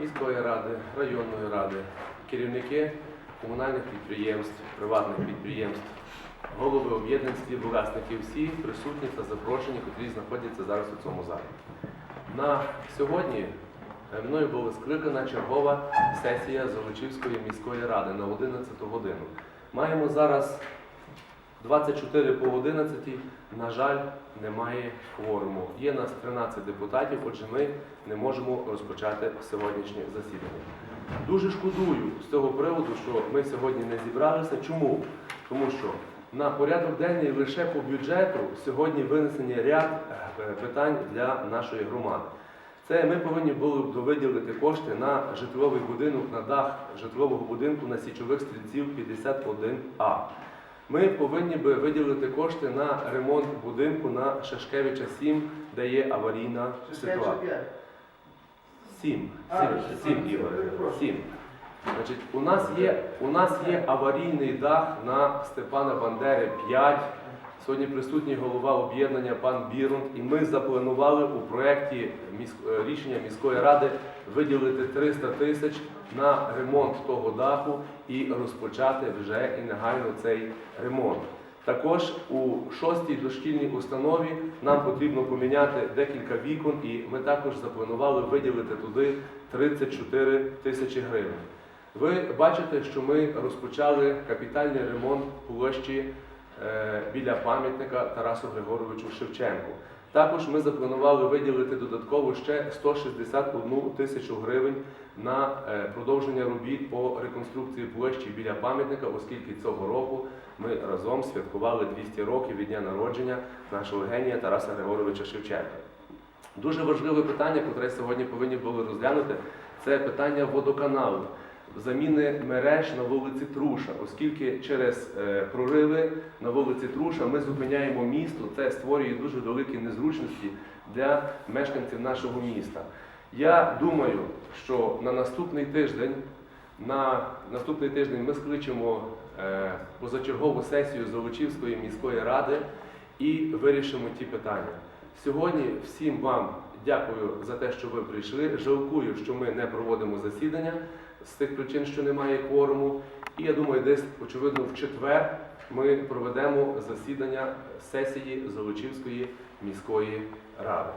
міської ради, районної ради, керівники комунальних підприємств, приватних підприємств, голови об'єднань власників, всі присутні та запрошені, котрі знаходяться зараз у цьому залі. На сьогодні е, мною була скликана чергова сесія Золочівської міської ради на 11 годину. Маємо зараз 24 по 11, на жаль, немає кворуму. Є нас 13 депутатів, отже, ми не можемо розпочати сьогоднішнє засідання. Дуже шкодую з цього приводу, що ми сьогодні не зібралися. Чому? Тому що на порядок денний лише по бюджету сьогодні винесені ряд е, питань для нашої громади. Це ми повинні були б виділити кошти на житловий будинок, на дах житлового будинку на січових стрільців 51А. Ми повинні би виділити кошти на ремонт будинку на Шашкевича 7, де є аварійна ситуація. Сім. А, Сім, ще сім сім, Ігор. перепрошую. Сім. Значить, у нас є, у нас є аварійний дах на Степана Бандери 5. Сьогодні присутній голова об'єднання пан Бірунд, і ми запланували у проєкті е, рішення міської ради виділити 300 тисяч на ремонт того даху і розпочати вже і негайно цей ремонт. Також у шостій дошкільній установі нам потрібно поміняти декілька вікон, і ми також запланували виділити туди 34 тисячі гривень. Ви бачите, що ми розпочали капітальний ремонт площі біля пам'ятника Тарасу Григоровичу Шевченку. Також ми запланували виділити додатково ще 161 тисячу гривень на е, продовження робіт по реконструкції площі біля пам'ятника, оскільки цього року ми разом святкували 200 років від дня народження нашого генія Тараса Григоровича Шевченка. Дуже важливе питання, яке сьогодні повинні були розглянути, це питання водоканалу. Заміни мереж на вулиці Труша, оскільки через е, прориви на вулиці Труша ми зупиняємо місто, це створює дуже великі незручності для мешканців нашого міста. Я думаю, що на наступний тиждень, на наступний тиждень ми скличемо е, позачергову сесію Золочівської міської ради і вирішимо ті питання. Сьогодні всім вам дякую за те, що ви прийшли. Жалкую, що ми не проводимо засідання з тих причин, що немає кворуму. І я думаю, десь, очевидно, в четвер ми проведемо засідання сесії Золочівської міської ради.